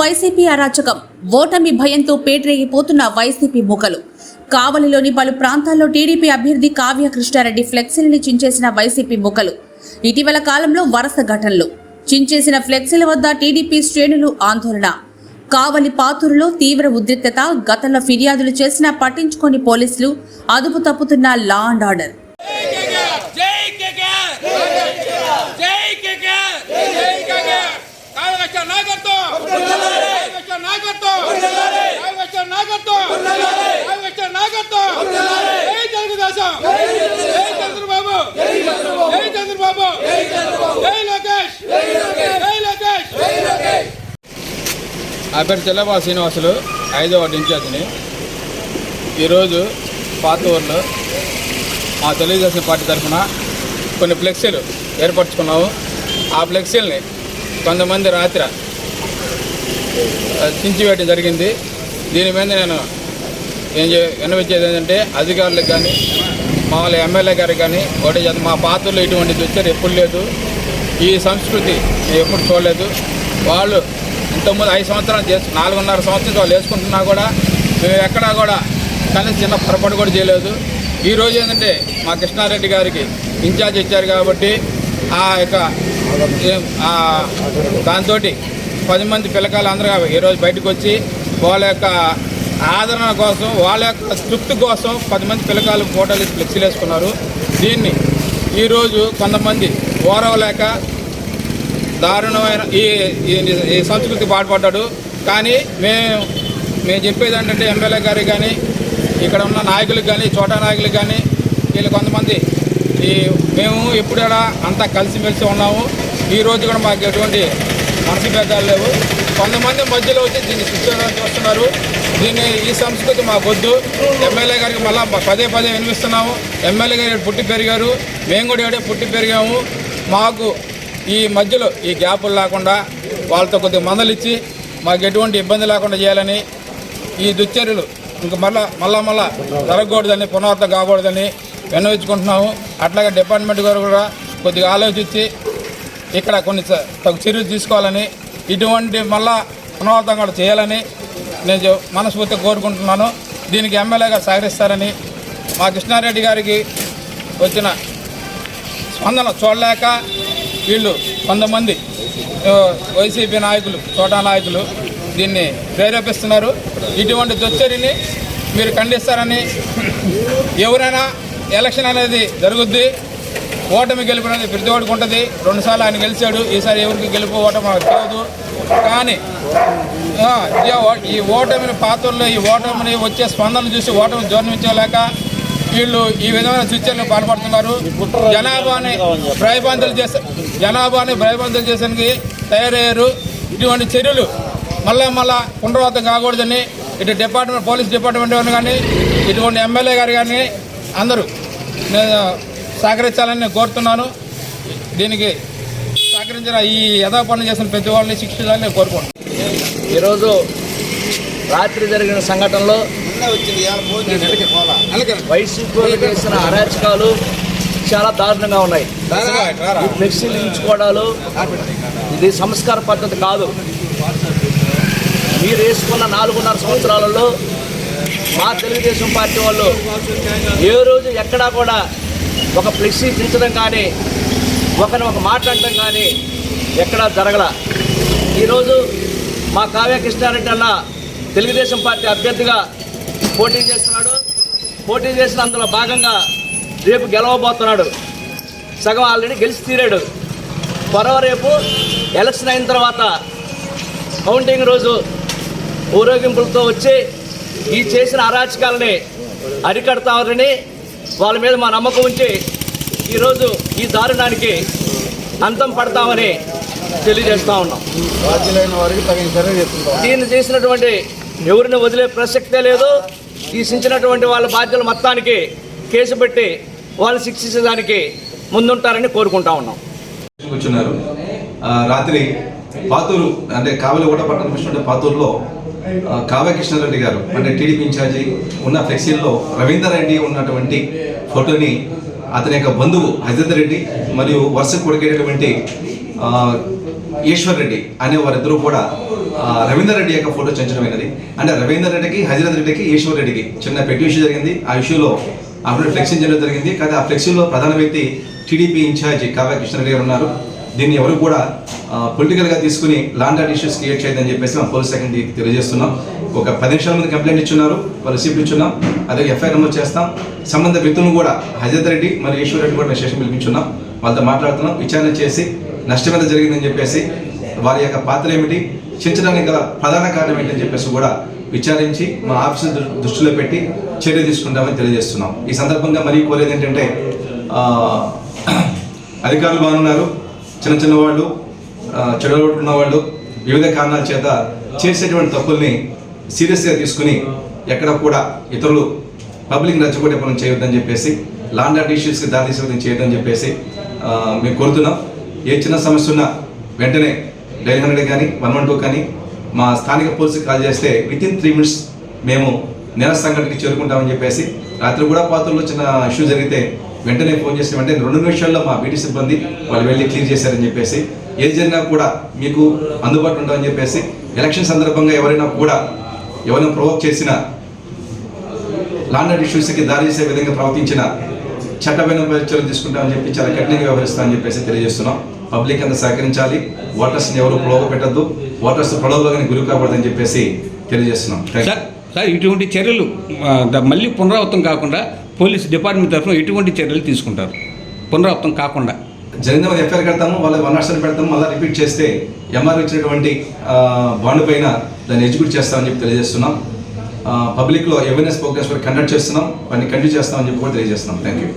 YCP అరాచకం. ఓటమి భయంతో పేటరేగిపోతున్న వైసీపీ మూకలు కావలిలోని పలు ప్రాంతాల్లో టీడీపీ అభ్యర్థి కావ్య కృష్ణారెడ్డి ఫ్లెక్సీలని చించేసిన వైసీపీ మూకలు ఇటీవల కాలంలో వరుస ఘటనలు. చించేసిన ఫ్లెక్సీల వద్ద టీడీపీ శ్రేణులు ఆందోళన. కావలి పాతూరులో తీవ్ర ఉద్రిక్తత గతంలో ఫిర్యాదులు చేసినా పట్టించుకొని పోలీసులు అదుపు తప్పుతున్న లా అండ్ ఆర్డర్ నా పేరు చెల్లబాబు శ్రీనివాసులు ఐదో వార్డు ఇన్ఛార్జిని ఈరోజు పాత ఊర్లో మా తెలుగుదేశం పార్టీ తరఫున కొన్ని ఫ్లెక్సీలు ఏర్పరచుకున్నాము. ఆ ఫ్లెక్సీలని కొంతమంది రాత్రి చించివేయటం జరిగింది. దీని మీద నేను ఏం విన్నవించేది ఏంటంటే అధికారులకు కానీ మామూలు ఎమ్మెల్యే గారికి కానీ ఒకటి మా పాత్రలో ఇటువంటి వచ్చారు ఎప్పుడు లేదు. ఈ సంస్కృతి నేను ఎప్పుడు చూడలేదు. వాళ్ళు ఇంతకుముందు ఐదు సంవత్సరాలు చేసు నాలుగున్నర సంవత్సరం వాళ్ళు వేసుకుంటున్నా కూడా మేము ఎక్కడా కూడా కనీసం చిన్న పొరపాటు కూడా చేయలేదు. ఈరోజు ఏంటంటే మా కృష్ణారెడ్డి గారికి ఇన్ఛార్జ్ ఇచ్చారు కాబట్టి ఆ యొక్క దాంతో పది మంది పిల్లకాయలు అందరూ ఈరోజు బయటకు వచ్చి వాళ్ళ యొక్క ఆదరణ కోసం వాళ్ళ యొక్క తృప్తి కోసం పది మంది పిల్లకాయలు ఫోటోలు ఫ్లెక్సీలు వేసుకున్నారు. దీన్ని ఈరోజు కొంతమంది ఓరవలేక దారుణమైన ఈ ఈ- సంస్కృతికి పాటుపడ్డాడు. కానీ మేము మేము చెప్పేది ఏంటంటే ఎమ్మెల్యే గారికి కానీ ఇక్కడ ఉన్న నాయకులకు కానీ చోటా నాయకులకు కానీ వీళ్ళు కొంతమంది ఈ మేము ఎప్పుడైనా అంతా కలిసిమెలిసి ఉన్నాము. ఈ రోజు కూడా మాకు ఎటువంటి మనసు భేదాలు లేవు. కొంతమంది మధ్యలో వచ్చి దీన్ని శిక్షించడానికి వస్తున్నారు దీన్ని ఈ సంస్కృతి మాకు వద్దు ఎమ్మెల్యే గారికి మళ్ళీ పదే పదే వినిపిస్తున్నాము. ఎమ్మెల్యే గారు పుట్టి పెరిగారు. మేము కూడా ఏడే పుట్టి పెరిగాము. మాకు ఈ మధ్యలో ఈ గ్యాపులు లేకుండా వాళ్ళతో కొద్దిగా మందలిచ్చి మాకు ఎటువంటి ఇబ్బంది లేకుండా చేయాలని ఈ దుశ్చర్యలు ఇంకా మళ్ళా మళ్ళా మళ్ళా జరగకూడదని పునరావృతం కాకూడదని విన్నవించుకుంటున్నాము. అట్లాగే డిపార్ట్మెంట్ గారు కూడా కొద్దిగా ఆలోచించి ఇక్కడ కొన్ని తగు చర్యలు తీసుకోవాలని ఇటువంటి మళ్ళా పునరావృతం కూడా చేయాలని నేను మనస్ఫూర్తిగా కోరుకుంటున్నాను. దీనికి ఎమ్మెల్యేగా సహకరిస్తారని మా కృష్ణారెడ్డి గారికి వచ్చిన స్పందన చూడలేక వీళ్ళు కొంతమంది వైసీపీ నాయకులు చోటా నాయకులు దీన్ని ప్రేరేపిస్తున్నారు. ఇటువంటి దుశ్చర్యని మీరు ఖండిస్తారని ఎవరైనా ఎలక్షన్ అనేది జరుగుద్ది. ఓటమి గెలుపు అనేది ప్రతి ఒక్కడికి ఉంటుంది. రెండుసార్లు ఆయన గెలిచాడు ఈసారి ఎవరికి గెలుపు ఓటమి మనకు తెలియదు. కానీ ఈ ఓటమిని పాత్రలో ఈ ఓటమిని వచ్చే స్పందన చూసి ఓటమి జోర్నించలేక వీళ్ళు ఈ విధమైన సూచనలు పాల్పడుతున్నారు. జనాభాని భయబంధులు చేసే జనాభాని భయబంధులు చేసానికి తయారయ్యారు. ఇటువంటి చర్యలు మళ్ళా మళ్ళా పునరావృతం కాకూడదని ఇటు డిపార్ట్మెంట్ పోలీస్ డిపార్ట్మెంట్ కానీ ఇటువంటి ఎమ్మెల్యే గారు కానీ అందరూ సహకరించాలని నేను కోరుతున్నాను. దీనికి సహకరించిన ఈ యథా పనులు చేసిన ప్రతి వాళ్ళని శిక్షించాలని నేను కోరుకుంటున్నాను. ఈరోజు రాత్రి జరిగిన సంఘటనలో వైసీపీ చేసిన అరాచకాలు చాలా దారుణంగా ఉన్నాయి. ఫ్లెక్సీలు ఇచ్చుకోవడాలు ఇది సంస్కార పద్ధతి కాదు. మీరు వేసుకున్న నాలుగున్నర సంవత్సరాలలో మా తెలుగుదేశం పార్టీ వాళ్ళు ఏ రోజు ఎక్కడా కూడా ఒక ఫ్లెక్సీ దించడం కానీ ఒకరిని ఒక మాట్లాడటం కానీ ఎక్కడా జరగల. ఈరోజు మా కావ్య కృష్ణారెడ్డి అన్న తెలుగుదేశం పార్టీ అభ్యర్థిగా పోటీ చేస్తున్నాడు. పోటీ చేసిన అందులో భాగంగా రేపు గెలవబోతున్నాడు. సగం ఆల్రెడీ గెలిచి తీరాడు. త్వరవ రేపు ఎలక్షన్ అయిన తర్వాత కౌంటింగ్ రోజు ఊరేగింపులతో వచ్చి ఈ చేసిన అరాచకాలని అరికడతామని వాళ్ళ మీద మా నమ్మకం ఉంచి ఈరోజు ఈ దారుణానికి అంతం పడతామని తెలియజేస్తా ఉన్నాం. దీన్ని చేసినటువంటి ఎవరిని వదిలే ప్రసక్తే లేదు. తీసించినటువంటి వాళ్ళ బాధ్యుల మొత్తానికి కేసు పెట్టి వాళ్ళు శిక్షించడానికి ముందుంటారని కోరుకుంటా ఉన్నాం. కూర్చున్నారు. ఆ, రాత్రి పాతూరు అంటే కావలి ఓట పట్టణ పాతూరులో కావ్య కృష్ణారెడ్డి గారు అంటే టీడీపీ ఇన్ఛార్జి ఉన్న ఫ్లెక్సీల్లో రవీందర్ రెడ్డి ఉన్నటువంటి ఫోటోని అతని యొక్క బంధువు హజరత్ రెడ్డి మరియు వరుస కొడుకేటటువంటి ఈశ్వర్ రెడ్డి అనే వారిద్దరూ కూడా రవీందర్ రెడ్డి యొక్క ఫోటో చెంచడమైనది. అంటే రవీందర్ రెడ్డికి హజరత్ రెడ్డికి ఈశ్వర్ రెడ్డికి చిన్న పెట్టి విషయం జరిగింది. ఆ ఇష్యూలో అప్పుడు ఫ్లెక్సింగ్ చేయడం జరిగింది. కానీ ఆ ఫ్లెక్సీలో ప్రధాన వ్యక్తి టీడీపీ ఇన్ఛార్జి కావ్య కృష్ణారెడ్డి గారు ఉన్నారు. దీన్ని ఎవరు కూడా పొలిటికల్గా తీసుకుని law and order issues create చేయదని చెప్పేసి మా పోలీస్ శాఖ తెలియజేస్తున్నాం. ఒక పది నిమిషాల ముందు కంప్లైంట్ ఇచ్చున్నారు వాళ్ళు రిసీప్ట్ ఇచ్చున్నాం అదే ఎఫ్ఐఆర్ నమోదు చేస్తాం. సంబంధ వ్యక్తులను కూడా హజరత్ రెడ్డి మరియు ఈశ్వర్ రెడ్డి కూడా మేము స్టేషన్ పిలిపించున్నాం. వాళ్ళతో మాట్లాడుతున్నాం విచారణ చేసి నష్టం ఎంత జరిగిందని చెప్పేసి వారి యొక్క పాత్ర ఏమిటి చించడానికి గల ప్రధాన కారణం ఏంటని చెప్పేసి కూడా విచారించి మా ఆఫీసు దృష్టిలో పెట్టి చర్య తీసుకుంటామని తెలియజేస్తున్నాం. ఈ సందర్భంగా మరీ కోరేది ఏంటంటే అధికారులు బాగున్నారు. చిన్న చిన్న వాళ్ళు చెడగొట్టుకున్న వాళ్ళు వివిధ కారణాల చేత చేసేటువంటి తప్పుల్ని సీరియస్గా తీసుకుని ఎక్కడ కూడా ఇతరులు పబ్లిక్ రెచ్చగొట్టే పనులు చేయొద్దని చెప్పేసి లాండ్ ఆర్డర్ ఇష్యూస్కి దారి తీసే చేయొద్దని చెప్పేసి మేము కోరుతున్నాం. ఏ చిన్న సమస్య ఉన్నా వెంటనే డైల్ హండ్రెడ్ కానీ వన్ వన్ టూ కానీ మా స్థానిక పోలీసుకి కాల్ చేస్తే విత్ ఇన్ త్రీ మినిట్స్ మేము నేర సంఘటనకి చేరుకుంటామని చెప్పేసి రాత్రి కూడా పాత్రలో చిన్న ఇష్యూ జరిగితే వెంటనే ఫోన్ చేసిన వెంటనే రెండు నిమిషాల్లో మా బీటీ సిబ్బంది వాళ్ళు వెళ్ళి క్లియర్ చేశారని చెప్పేసి ఏది జరిగినా కూడా మీకు అందుబాటులో ఉంటామని చెప్పేసి ఎలక్షన్ సందర్భంగా ఎవరైనా కూడా ఎవరైనా ప్రొవోక్ చేసినా లాండర్ ఇష్యూస్కి దారి చేసే విధంగా ప్రవర్తించిన చట్టమైన చర్యలు తీసుకుంటామని చెప్పి చాలా కఠినంగా వ్యవహరిస్తామని చెప్పేసి తెలియజేస్తున్నాం. పబ్లిక్ అంతా సహకరించాలి. ఓటర్స్ని ఎవరు ప్రలోభ పెట్టద్దు ఓటర్స్ ప్రలోభానికి గురి కాకూడదని చెప్పేసి తెలియజేస్తున్నాం. సార్ సార్ ఇటువంటి చర్యలు మళ్ళీ పునరావృతం కాకుండా పోలీస్ డిపార్ట్మెంట్ తరఫున ఎటువంటి చర్యలు తీసుకుంటారు? పునరావృతం కాకుండా. జరిగిన వాళ్ళు ఎఫ్ఐఆర్ కడతాము వాళ్ళ వన్ నాట్ పెడతాము మళ్ళీ రిపీట్ చేస్తే ఎంఆర్ ఇచ్చినటువంటి బాండ్ పైన దాన్ని ఎగ్జిక్యూట్ చేస్తామని చెప్పి తెలియజేస్తున్నాం. పబ్లిక్లో అవేర్నెస్ ప్రోగ్రామ్స్ కండక్ట్ చేస్తున్నాం వాటిని కంటిన్యూ చేస్తామని చెప్పి కూడా తెలియజేస్తున్నాం. Thank you